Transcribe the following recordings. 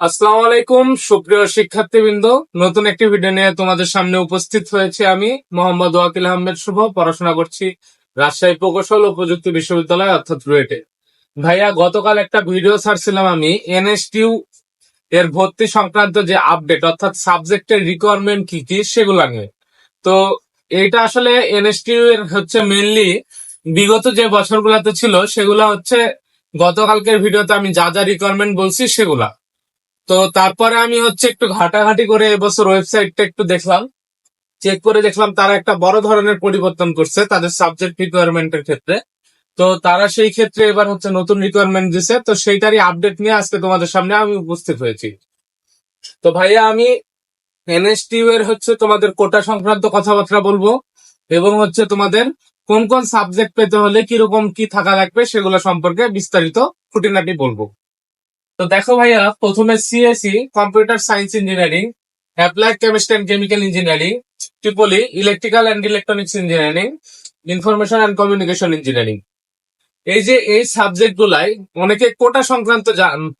আসসালামু আলাইকুম, সুপ্রিয় শিক্ষার্থীবৃন্দ। নতুন একটি ভিডিও নিয়ে তোমাদের সামনে উপস্থিত হয়েছে আমি, মোহাম্মদ ওয়াকিল আহমেদ শুভ, পড়াশোনা করছি রাজশাহী প্রকৌশল ও প্রযুক্তি বিশ্ববিদ্যালয় অর্থাৎ রুয়েটে। ভাইয়া, গতকাল একটা ভিডিও ছাড়ছিলাম আমি এনএসটিউ এর ভর্তি সংক্রান্ত যে আপডেট অর্থাৎ সাবজেক্টের রিকোয়ারমেন্ট কি কি, সেগুলো নিয়ে। তো এটা আসলে এনএসটিউ এর হচ্ছে মেনলি বিগত যে বছরগুলোতে ছিল, সেগুলা হচ্ছে গতকালকের ভিডিওতে আমি যা যা রিকোয়ারমেন্ট বলছি, সেগুলা। তো তারপরে আমি হচ্ছে একটু ঘাটাঘাটি করে এবছর ওয়েবসাইটটা একটু দেখলাম। চেক করে দেখলাম তারা একটা বড় ধরনের পরিবর্তন করছে তাদের সাবজেক্ট রিকোয়ারমেন্টের ক্ষেত্রে। তো তারা সেই ক্ষেত্রে এবার হচ্ছে নতুন রিকোয়ারমেন্ট দিছে। তো সেইটারই আপডেট নিয়ে আজকে তোমাদের সামনে আমি উপস্থিত হয়েছি। তো ভাইয়া আমি এনএসটিউ এর হচ্ছে তোমাদের কোটা সংক্রান্ত কথাবার্তা বলব এবং হচ্ছে তোমাদের কোন কোন সাবজেক্ট পেতে হলে কীরকম কি থাকা লাগবে সেগুলো সম্পর্কে বিস্তারিত খুঁটিনাটি বলব। তো দেখো ভাইয়া, প্রথমে CSE computer science engineering applied chemistry and chemical engineering triple E electrical and electronics engineering information and communication engineering এই যে এই সাবজেক্ট গুলাই, অনেকে কোটা সংক্রান্ত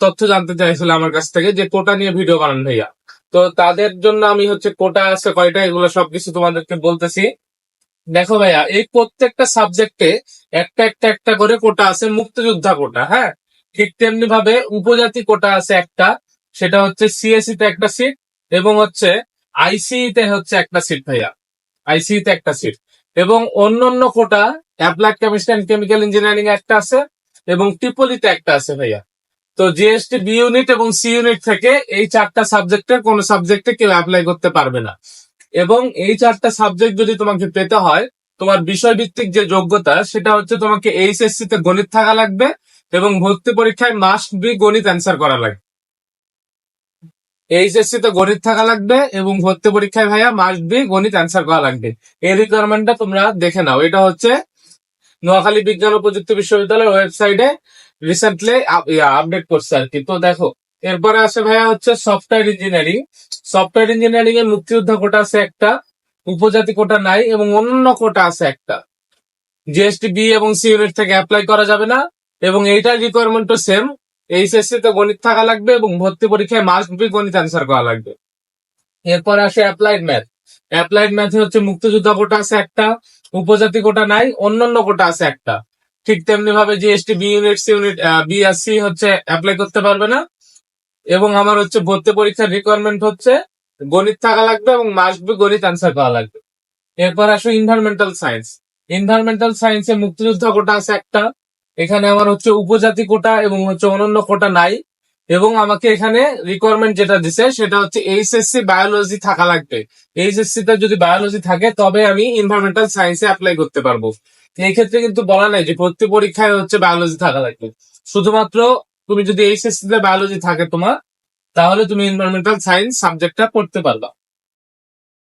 তথ্য জানতে চাইছিল আমার কাছ থেকে যে কোটা নিয়ে ভিডিও বানান ভাইয়া। তো তাদের জন্য আমি হচ্ছে কোটা আছে কয়টা, এগুলো সবকিছু তোমাদেরকে বলতেছি। দেখো ভাইয়া, এই প্রত্যেকটা সাবজেক্টে একটা একটা একটা করে কোটা আছে, মুক্তিযোদ্ধা কোটা হ্যাঁ? ঠিক তেমনি ভাবে উপজাতি কোটা আছে একটা, সেটা হচ্ছে সিএসসি তে একটা সিট এবং হচ্ছে আইসিই তে হচ্ছে একটা সিট ভাইয়া। আইসিই তে একটা সিট এবং অন্যান্য quota applied chemistry and chemical engineering একটা আছে এবং ট্রিপলিতে একটা আছে ভাইয়া। তো জিএসটি বি ইউনিট এবং সি ইউনিট থেকে এই চারটা সাবজেক্টের কোন সাবজেক্টে কেউ অ্যাপ্লাই করতে পারবে না। এবং এই চারটা সাবজেক্ট যদি তোমাকে পেতে হয়, তোমার বিষয়ভিত্তিক যে যোগ্যতা, সেটা হচ্ছে তোমাকে এইচএসসি তে গণিত থাকা লাগবে এবং ভর্তি পরীক্ষায় মাস্ট বি গণিত অ্যান্সার করা লাগবে এইচএসসি তে গণিত থাকা লাগবে এবং ভর্তি পরীক্ষায় ভাইয়া মাস্ট বি গণিত অ্যান্সার করা লাগবে। এই রিকোয়ারমেন্টটা তোমরা দেখে নাও। এটা হচ্ছে নোয়াখালী বিজ্ঞান ও প্রযুক্তি বিশ্ববিদ্যালয়ের ওয়েবসাইটে রিসেন্টলি আপডেট করছে আর কি। তো দেখো, এরপরে আছে ভাইয়া হচ্ছে সফটওয়্যার ইঞ্জিনিয়ারিং সফটওয়্যার ইঞ্জিনিয়ারিং এর মুক্তিযোদ্ধা কোটা আছে একটা, উপজাতি কোটা নাই এবং অন্য কোটা আছে একটা। জিএসটি বি এবং সি ইউনিট থেকে অ্যাপ্লাই করা যাবে না। এবং এইটার রিকোয়ারমেন্টও সেম এইচএসসি তে গণিত থাকা লাগবে এবং ভর্তি পরীক্ষায় মাস্ট বি গণিত অ্যান্সার করা লাগবে। এরপর আসে অ্যাপ্লাইড ম্যাথ অ্যাপ্লাইড ম্যাথ হচ্ছে মুক্তিযোদ্ধা কোটা আছে একটা, উপজাতি কোটা নাই, অন্যান্য কোটা আছে একটা। ঠিক তেমনি ভাবে GST B unit C unit B আর সি হচ্ছে অ্যাপ্লাই করতে পারবে না। এবং আমার হচ্ছে ভর্তি পরীক্ষার রিকোয়ারমেন্ট হচ্ছে গণিত থাকা লাগবে এবং মাস্ট বি গণিত অ্যান্সার করা লাগবে। এরপর আসো ইনভারমেন্টাল সায়েন্স ইনভারমেন্টাল সায়েন্সে মুক্তিযোদ্ধা কোটা আছে একটা এখানে আমার হচ্ছে উপজাতি কোটা এবং হচ্ছে অনন্য কোটা নাই। এবং আমাকে এখানে রিকোয়ারমেন্ট যেটা দিছে, সেটা হচ্ছে এইচএসসি বায়োলজি থাকা লাগবে। এইচএসসি তে যদি বায়োলজি থাকে, তবে আমি ইনভারমেন্টাল সায়েন্সে অ্যাপ্লাই করতে পারব। এই ক্ষেত্রে কিন্তু বলা নাই যে ভর্তি পরীক্ষায় হচ্ছে বায়োলজি থাকা লাগবে। শুধুমাত্র তুমি যদি এইচএসসি তে বায়োলজি থাকে তোমার, তাহলে তুমি এনভায়রনমেন্টাল সায়েন্স সাবজেক্টটা পড়তে পারবা।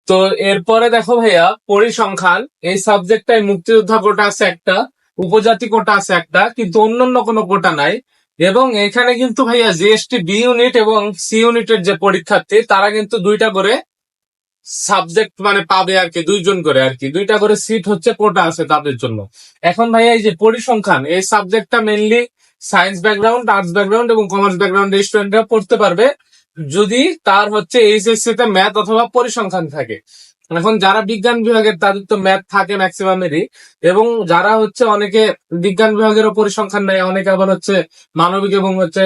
তো এরপরে দেখো ভাইয়া, পরিসংখ্যান। এই সাবজেক্টটাই মুক্তিযোদ্ধা কোটা আছে একটা। উপজাতি কোটা আছে একটা, কিন্তু অন্যান্য কোনো কোটা নাই। এবং এখানে কিন্তু ভাইয়া জিএসটি বি ইউনিট এবং সি ইউনিটের যে পরীক্ষার্থী, তারা কিন্তু দুইটা করে সাবজেক্ট মানে পাবে আর কি, দুইজন করে আর কি। দুইটা করে সিট হচ্ছে কোটা আছে তাদের জন্য। এখন ভাইয়া এই যে পরিসংখ্যান, এই সাবজেক্টটা mainly science background arts background এবং কমার্স ব্যাকগ্রাউন্ড স্টুডেন্টরা পড়তে পারবে। যদি তার হচ্ছে এইচএসসি তে ম্যাথ অথবা পরিসংখ্যান থাকে। এখন যারা বিজ্ঞান বিভাগের, তাদের তো ম্যাথ থাকে ম্যাক্সিমামেরই এবং যারা হচ্ছে অনেকে বিজ্ঞান বিভাগেরও পরিসংখ্যান নেয়, অনেকে আবার হচ্ছে মানবিক এবং হচ্ছে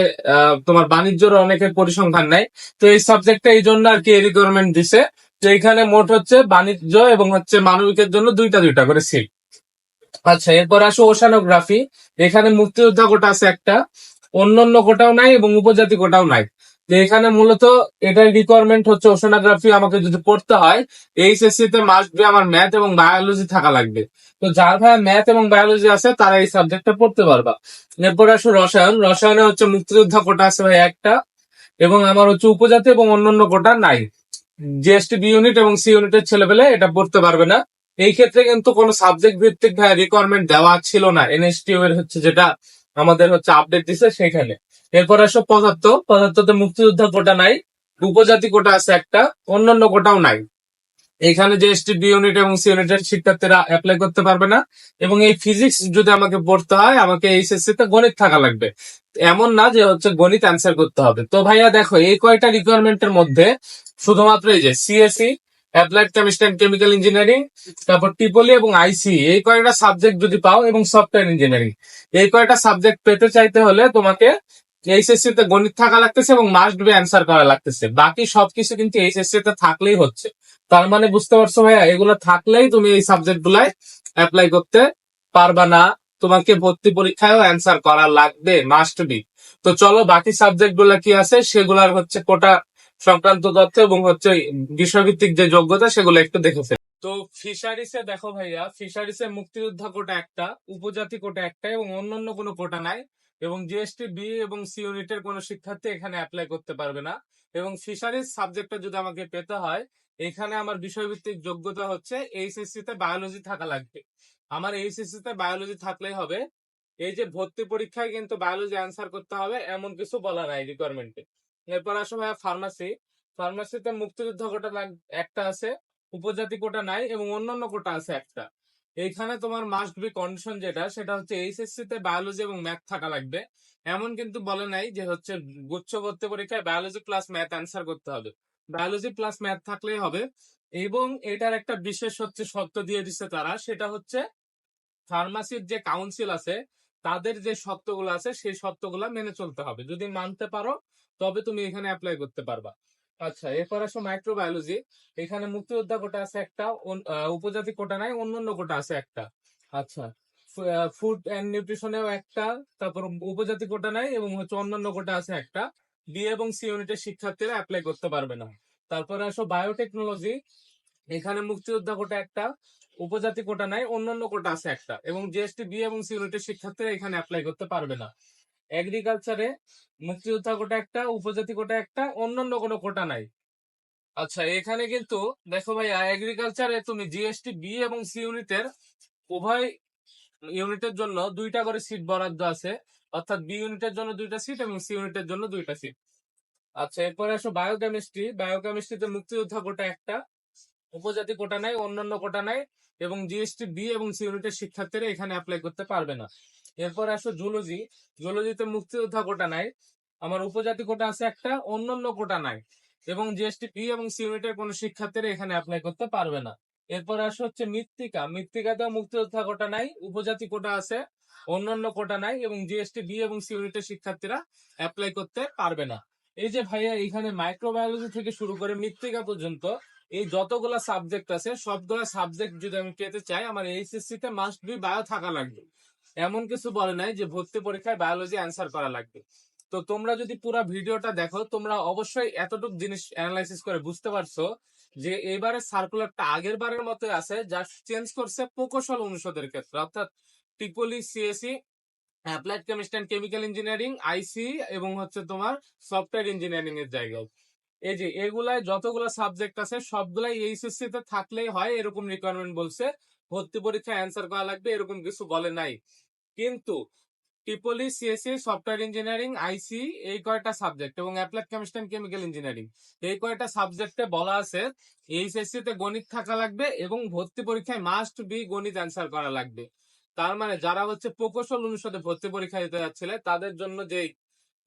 তোমার বাণিজ্যের অনেকের পরিসংখ্যান নেয়। তো এই সাবজেক্টটা এই জন্য আর কি রিকোয়ারমেন্ট দিছে, যে এখানে মোট হচ্ছে বাণিজ্য এবং হচ্ছে মানবিকের জন্য দুইটা দুইটা করে সিট আচ্ছা এরপর আসো ওশানোগ্রাফি এখানে মুক্তিযোদ্ধা কোটা আছে একটা। অন্যান্য কোটাও নাই এবং উপজাতি কোটাও নাই। এখানে মূলত এটার রিকোয়ারমেন্ট হচ্ছে ওশানোগ্রাফি আমাকে যদি পড়তে হয় এইচএসসি তে মাস্ট বি আমার ম্যাথ এবং বায়োলজি থাকা লাগবে। তো যার ভাইয়া ম্যাথ এবং বায়োলজি আছে, তারা এই সাবজেক্টটা পড়তে পারবা। এরপর আসো রসায়ন। রসায়নে হচ্ছে মুক্তিযোদ্ধা কোটা আছে ভাই একটা, এবং আমার হচ্ছে উপজাতি এবং অন্যান্য কোটা নাই। জিএসটি বি ইউনিট এবং সি ইউনিটের ছেলেপেলে এটা পড়তে পারবে না। এই ক্ষেত্রে কিন্তু কোনো সাবজেক্ট ভিত্তিক ভাই রিকোয়ারমেন্ট দেওয়া ছিল না। এনএসটিউ এর হচ্ছে যেটা আমাদের হচ্ছে আপডেট দিছে সেখানে এরপর আসো পদার্থ। পদার্থতে মুক্তিযোদ্ধা কোটা নাই, উপজাতি কোটা আছে একটা, অন্যান্য কোটাও নাই। এখানে যে এসটি বি ইউনিট এবং সি ইউনিটের শিক্ষার্থীরা অ্যাপ্লাই করতে পারবে না, এবং এই ফিজিক্স যদি আমাকে পড়তে হয়, আমাকে এইচএসসি তে গণিত থাকা লাগবে। এমন না যে হচ্ছে গণিত অ্যান্সার করতে হবে। তো ভাইয়া দেখো, এই কয়টা রিকোয়ারমেন্টের মধ্যে শুধুমাত্র এই যে CSC applied chemistry and chemical engineering তারপর টিপলি এবং আইসি এই কয়েকটা সাবজেক্ট যদি পাও এবং সফটওয়্যার ইঞ্জিনিয়ারিং এই কয়টা সাবজেক্ট পেতে চাইতে হলে তোমাকে এইচএসসি তে গণিত থাকা লাগতেছে এবং মাস্ট বি অ্যান্সার করা লাগতেছে। বাকি সবকিছু কিন্তু এইচএসসি তে থাকলেই হচ্ছে। তার মানে বুঝতে পারছ ভাইয়া, এগুলো থাকলেই তুমি এই সাবজেক্ট গুলাই অ্যাপ্লাই করতে পারবা না। তোমাকে ভর্তি পরীক্ষায়ও অ্যান্সার করা লাগবে মাস্ট বি তো চলো বাকি সাবজেক্টগুলা কি আছে, সেগুলার হচ্ছে কোটা সংক্রান্ত তথ্য এবং হচ্ছে বিষয়ভিত্তিক যে যোগ্যতা, সেগুলো একটু দেখে ফেল তো ফিশারিসে দেখো ভাইয়া, ফিশারিসে মুক্তিযোদ্ধা কোটা একটা, উপজাতি কোটা একটা এবং অন্যান্য কোনো কোটা নাই এবং জিএসটি বি এবং সি ইউনিটের কোনো শিক্ষার্থী এখানে অ্যাপ্লাই করতে পারবে না। এবং ফিশারিজ সাবজেক্টটা যদি আমাকে পেতে হয়, এখানে আমার বিষয়ভিত্তিক যোগ্যতা হচ্ছে এইচএসসি তে বায়োলজি থাকা লাগবে। আমার এইচএসসি তে বায়োলজি থাকলেই হবে। এই যে ভর্তি পরীক্ষায় কিন্তু বায়োলজি অ্যান্সার করতে হবে, এমন কিছু বলা নাই রিকোয়ারমেন্টে এরপর আসো ভাইয়া ফার্মাসি ফার্মাসিতে মুক্তিযোদ্ধা কোটা একটা আছে, উপজাতি কোটা নাই এবং অন্যান্য কোটা আছে একটা। এইখানে তোমার মাস্ট বি কন্ডিশন যেটা, সেটা হচ্ছে এইচএসসি তে বায়োলজি এবং ম্যাথ থাকা লাগবে। এমন কিন্তু বলে নাই যে হচ্ছে গুচ্ছ ভর্তি পরীক্ষায় বায়োলজি প্লাস ম্যাথ অ্যান্সার করতে হবে। বায়োলজি প্লাস ম্যাথ থাকলেই হবে এবং এটার একটা বিশেষ হচ্ছে শর্ত দিয়ে দিচ্ছে তারা, সেটা হচ্ছে ফার্মাসির যে কাউন্সিল আছে তাদের যে শর্তগুলো আছে, সেই শর্তগুলো মেনে চলতে হবে। যদি মানতে পারো, তবে তুমি এখানে অ্যাপ্লাই করতে পারবা। আচ্ছা এরপর আসো মাইক্রোবায়োলজি এখানে মুক্তিযোদ্ধা কোটা আছে একটা উপজাতি কোটা নাই, অন্যান্য কোটা আছে একটা। আচ্ছা ফুড অ্যান্ড নিউট্রিশনেও একটা, তারপর উপজাতি কোটা নাই এবং হচ্ছে অন্যান্য কোটা আছে একটা। বি এবং সি ইউনিটের শিক্ষার্থীরা অ্যাপ্লাই করতে পারবে না। তারপরে আসো বায়োটেকনোলজি এখানে মুক্তিযোদ্ধা কোটা একটা, উপজাতি কোটা নাই, অন্যান্য কোটা আছে একটা। এবং জিএসটি বি এবং সি ইউনিটের শিক্ষার্থীরা এখানে অ্যাপ্লাই করতে পারবে না। এগ্রিকালচারে মুক্তিযোদ্ধা কোটা একটা, উপজাতি কোটা একটা, অন্যান্য কোনো কোটা নাই। আচ্ছা এখানে কিন্তু দেখো ভাইয়া এগ্রিকালচারে তুমি জিএসটি বি এবং সি ইউনিটের উভয় ইউনিটের জন্য দুইটা করে সিট বরাদ্দ আছে। অর্থাৎ বি ইউনিটের জন্য দুইটা সিট এবং সি ইউনিটের জন্য দুইটা সিট আচ্ছা এরপরে আসো বায়োকেমিস্ট্রি বায়োকেমিস্ট্রিতে মুক্তিযোদ্ধা কোটা একটা উপজাতি কোটা নাই, অন্যান্য কোটা নাই এবং জিএসটি বি এবং সি ইউনিটের শিক্ষার্থীরা এখানে অ্যাপ্লাই করতে পারবে না। এরপর আসো জুলজি জুলজিতে মুক্তিযোদ্ধা কোটা নাই, আমার উপজাতি কোটা আছে একটা, অন্যান্য কোটা নাই এবং জিএসটি বি এবং সি ইউনিটের কোনো শিক্ষার্থীরা এখানে অ্যাপ্লাই করতে পারবে না। এরপর আসো হচ্ছে মৃত্তিকা। মৃত্তিকাতেও মুক্তিযোদ্ধা কোটা নাই, উপজাতি কোটা আছে, অন্যান্য কোটা নাই এবং জিএসটি বি এবং সি ইউনিটের শিক্ষার্থীরা অ্যাপ্লাই করতে পারবে না। এই যে ভাইয়া এখানে মাইক্রোবায়োলজি থেকে শুরু করে মৃত্তিকা পর্যন্ত এই যতগুলা সাবজেক্ট আছে, সবগুলা সাবজেক্ট যদি আমি পেতে চাই, আমার এইচএসসি তে মাস্ট বি বায়ো থাকা লাগবে। এমন কিছু বলে নাই যে ভর্তি পরীক্ষায় বায়োলজি অ্যান্সার করা লাগবে। তো তোমরা যদি পুরো ভিডিওটা দেখো, তোমরা অবশ্যই এতটুকু জিনিস অ্যানালাইসিস করে বুঝতে পারছ যে এবারে সার্কুলারটা আগের বারের মতো আছে, যা চেঞ্জ করছে প্রকৌশল অনুষদের ক্ষেত্রে। অর্থাৎ triple E CSE applied chemistry and chemical engineering IC এবং হচ্ছে তোমার সফটওয়্যার ইঞ্জিনিয়ারিং এর জায়গায়। এই যে এগুলাই যতগুলো সাবজেক্ট আছে, সবগুলাই এইচএসসি তে থাকলেই হয়, এরকম রিকোয়ারমেন্ট বলছে। ভর্তি পরীক্ষায় অ্যান্সার করা লাগবে, এরকম কিছু বলে নাই। কিন্তু triple E CSC software engineering IC এই কয়টা সাবজেক্ট এবং applied chemistry and chemical engineering এই কয়টা সাবজেক্টে বলা আছে এইচএসসি তে গণিত থাকা লাগবে এবং ভর্তি পরীক্ষায় মাস্ট বি গণিত অ্যান্সার করা লাগবে। তার মানে যারা হচ্ছে প্রকৌশল অনুষদে ভর্তি পরীক্ষা দিতে যাচ্ছিলে, তাদের জন্য যে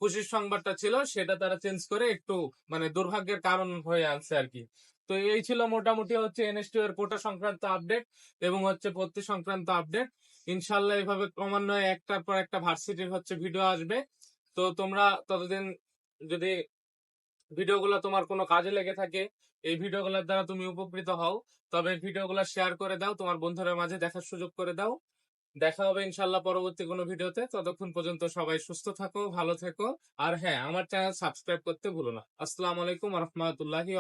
খুশির সংবাদটা ছিল, সেটা তারা চেঞ্জ করে একটু মানে দুর্ভাগ্যের কারণ হয়ে আনছে আর কি। তো এই ছিল মোটামুটি হচ্ছে এনএসটি এর কোটা সংক্রান্ত আপডেট এবং হচ্ছে ভর্তি সংক্রান্ত আপডেট ইনশাল্লাহ এইভাবে ক্রমান্বয়ে একটার পর একটা ভার্সিটির হচ্ছে ভিডিও আসবে। তো তোমরা ততদিন যদি ভিডিওগুলো তোমার কোনো কাজে লেগে থাকে, এই ভিডিওগুলোর দ্বারা তুমি উপকৃত হও। তবে ভিডিওগুলো শেয়ার করে দাও, তোমার বন্ধুদের মাঝে দেখার সুযোগ করে দাও। দেখা হবে ইনশাল্লাহ পরবর্তী কোনো ভিডিওতে। ততক্ষণ পর্যন্ত সবাই সুস্থ থাকো, ভালো থেকো। আর হ্যাঁ আমার চ্যানেল সাবস্ক্রাইব করতে ভুলো না। আসসালামু আলাইকুম রহমতুল্লাহি